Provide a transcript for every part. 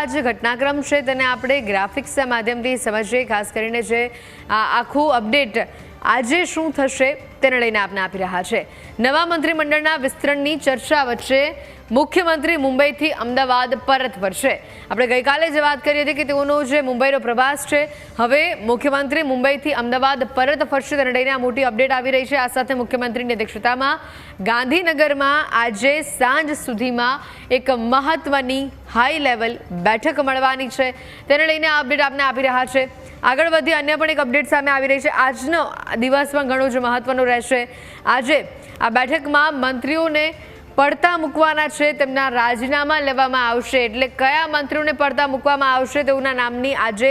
આ જે ઘટનાક્રમ છે તેને આપણે ગ્રાફિક્સના માધ્યમથી સમજીએ, ખાસ કરીને જે આખું અપડેટ આજે શું થશે તેને લઈને આપને આપી રહ્યા છે. નવા મંત્રીમંડળના વિસ્તરણની ચર્ચા વચ્ચે મુખ્યમંત્રી મુંબઈથી અમદાવાદ પરત ફરશે. આપણે ગઈકાલે જે વાત કરી હતી કે તેઓનો જે મુંબઈનો પ્રવાસ છે, હવે મુખ્યમંત્રી મુંબઈથી અમદાવાદ પરત ફરશે તેને લઈને આ મોટી અપડેટ આવી રહી છે. આ સાથે મુખ્યમંત્રીની અધ્યક્ષતામાં ગાંધીનગરમાં આજે સાંજ સુધીમાં એક મહત્વની હાઈ લેવલ બેઠક મળવાની છે. તેને લઈને આ અપડેટ આપને આપી રહ્યા છે. આગળ વધી અન્ય પણ એક અપડેટ સામે આવી રહી છે. આજનો દિવસ પણ ઘણો જ મહત્વનો રહેશે. આજે આ બેઠકમાં મંત્રીઓને પડતા મૂકવાના છે, તેમના રાજીનામા લેવામાં આવશે. એટલે કયા મંત્રીઓને પડતા મૂકવામાં આવશે તેઓના નામની આજે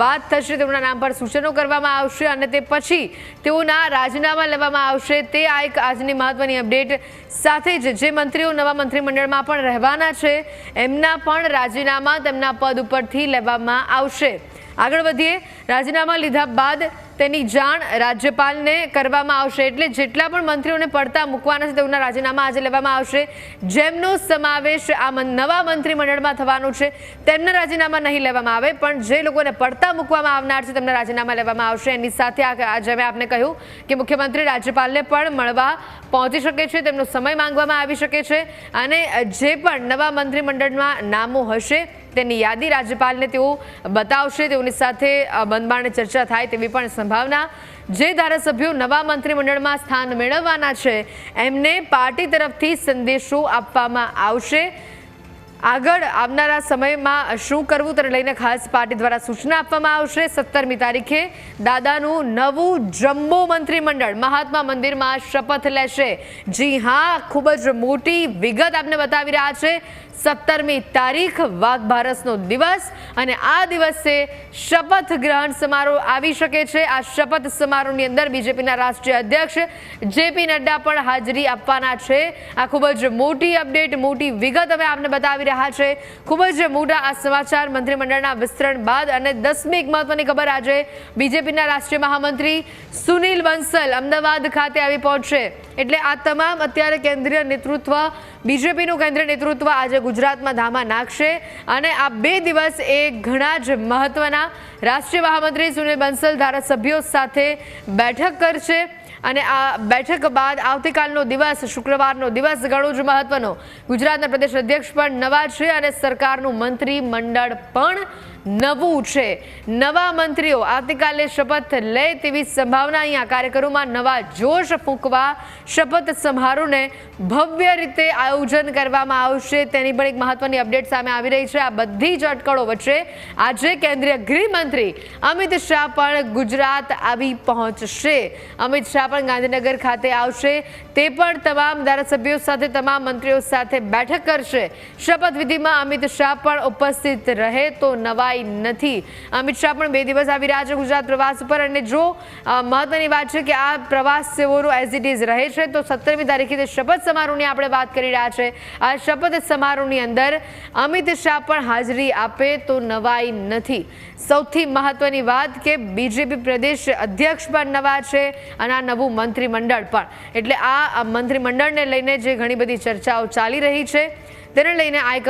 વાત થશે. તેઓના નામ પર સૂચનો કરવામાં આવશે અને તે પછી તેઓના રાજીનામા લેવામાં આવશે. તે આ એક આજની મહત્વની અપડેટ સાથે જ જે મંત્રીઓ નવા મંત્રીમંડળમાં પણ રહેવાના છે, એમના પણ રાજીનામા તેમના પદ ઉપરથી લેવામાં આવશે. આગળ વધીએ. રાજીનામા લીધા બાદ તેની જાણ રાજ્યપાલને કરવામાં આવશે. એટલે જેટલા પણ મંત્રીઓને પડતા મૂકવાના છે તેઓના રાજીનામા આજે લેવામાં આવશે. જેમનો સમાવેશ આ નવા મંત્રીમંડળમાં થવાનો છે, તેમના રાજીનામા નહીં લેવામાં આવે. પણ જે લોકોને પડતા મૂકવામાં આવનાર છે તેમના રાજીનામા લેવામાં આવશે. એની સાથે આજે મેં આપને કહ્યું કે મુખ્યમંત્રી રાજ્યપાલને પણ મળવા પહોંચી શકે છે, તેમનો સમય માંગવામાં આવી શકે છે. અને જે પણ નવા મંત્રીમંડળમાં નામો હશે તેની યાદી રાજ્યપાલને તેઓ બતાવશે. તેઓની સાથે બંધબાણે ચર્ચા થાય તેવી પણ સંભાવના. જે ધારાસભ્યો નવા મંત્રીમંડળમાં સ્થાન મેળવવાના છે, એમને પાર્ટી તરફથી સંદેશો આપવામાં આવશે. આગળ આવનારા સમયમાં શું કરવું તેને લઈને ખાસ પાર્ટી દ્વારા સૂચના આપવામાં આવશે. સત્તરમી તારીખે દાદાનું નવું જમ્બો મંત્રીમંડળ મહાત્મા મંદિરમાં શપથ લેશે. જી હા, ખૂબ જ મોટી વિગત આપને બતાવી રહ્યા છે. સત્તરમી તારીખ વાઘ બારસનો દિવસ અને આ દિવસે શપથ ગ્રહણ સમારોહ આવી શકે છે. આ શપથ સમારોહની અંદર બીજેપીના રાષ્ટ્રીય અધ્યક્ષ જેપી નડ્ડા પણ હાજરી આપવાના છે. આ ખૂબ જ મોટી અપડેટ, મોટી વિગત અમે આપને બતાવી રહ્યા છે. ખૂબ જ મોટા આ સમાચાર મંત્રીમંડળના વિસ્તરણ બાદ અને દસમી એક મહત્વની ખબર આજે બીજેપીના રાષ્ટ્રીય મહામંત્રી સુનિલ બંસલ અમદાવાદ ખાતે આવી પહોંચશે. એટલે આ તમામ અત્યારે કેન્દ્રીય નેતૃત્વ, બીજેપીનું કેન્દ્રીય નેતૃત્વ આજે ગુજરાતમાં ધામા નાખશે અને આ બે દિવસ એ ઘણા જ મહત્વના રાષ્ટ્રીય મહામંત્રી સુનિલ બંસલ ધારાસભ્યો સાથે બેઠક કરશે. અને આ બેઠક બાદ આવતીકાલનો દિવસ, શુક્રવારનો દિવસ ઘણો જ મહત્વનો. ગુજરાતના પ્રદેશ અધ્યક્ષ પણ નવા છે અને સરકારનું મંત્રી મંડળ પણ નવું છે. નવા મંત્રીઓ આવતીકાલે શપથ લે તેવી સંભાવના અહીંયા કાર્યક્રમમાં નવા જોશ ફૂંકવા શપથ સમારોહને ભવ્ય રીતે આયોજન કરવામાં આવશે. તેની પણ એક મહત્વની અપડેટ સામે આવી રહી છે. આ બધી જ અટકળો વચ્ચે આજે કેન્દ્રીય ગૃહમંત્રી અમિત શાહ પણ ગુજરાત આવી પહોંચશે. અમિત શાહ પણ ગાંધીનગર ખાતે આવશે. તે પણ તમામ ધારાસભ્યો સાથે, તમામ મંત્રીઓ સાથે બેઠક કરશે. શપથવિધિમાં અમિત શાહ પણ ઉપસ્થિત રહે તો નવાઈ નથી. અમિત શાહ પણ બે દિવસ આવી રહ્યા છે ગુજરાત પ્રવાસ ઉપર અને જો મહત્વની વાત છે કે આ પ્રવાસ સેવોરો એઝ ઇટ ઇઝ રહે છે, તો સત્તરમી તારીખે જે શપથ સમારોહની આપણે વાત કરી રહ્યા છે. આ શપથ સમારોહની અંદર અમિત શાહ પણ હાજરી આપે તો નવાઈ નથી. સૌથી મહત્વની વાત કે બીજેપી પ્રદેશ અધ્યક્ષ પણ નવા છે અને આ નવું મંત્રીમંડળ પણ. એટલે આ મંત્રીમંડળને લઈને જે ઘણી બધી ચર્ચાઓ ચાલી રહી છે, તેને લઈને આ એક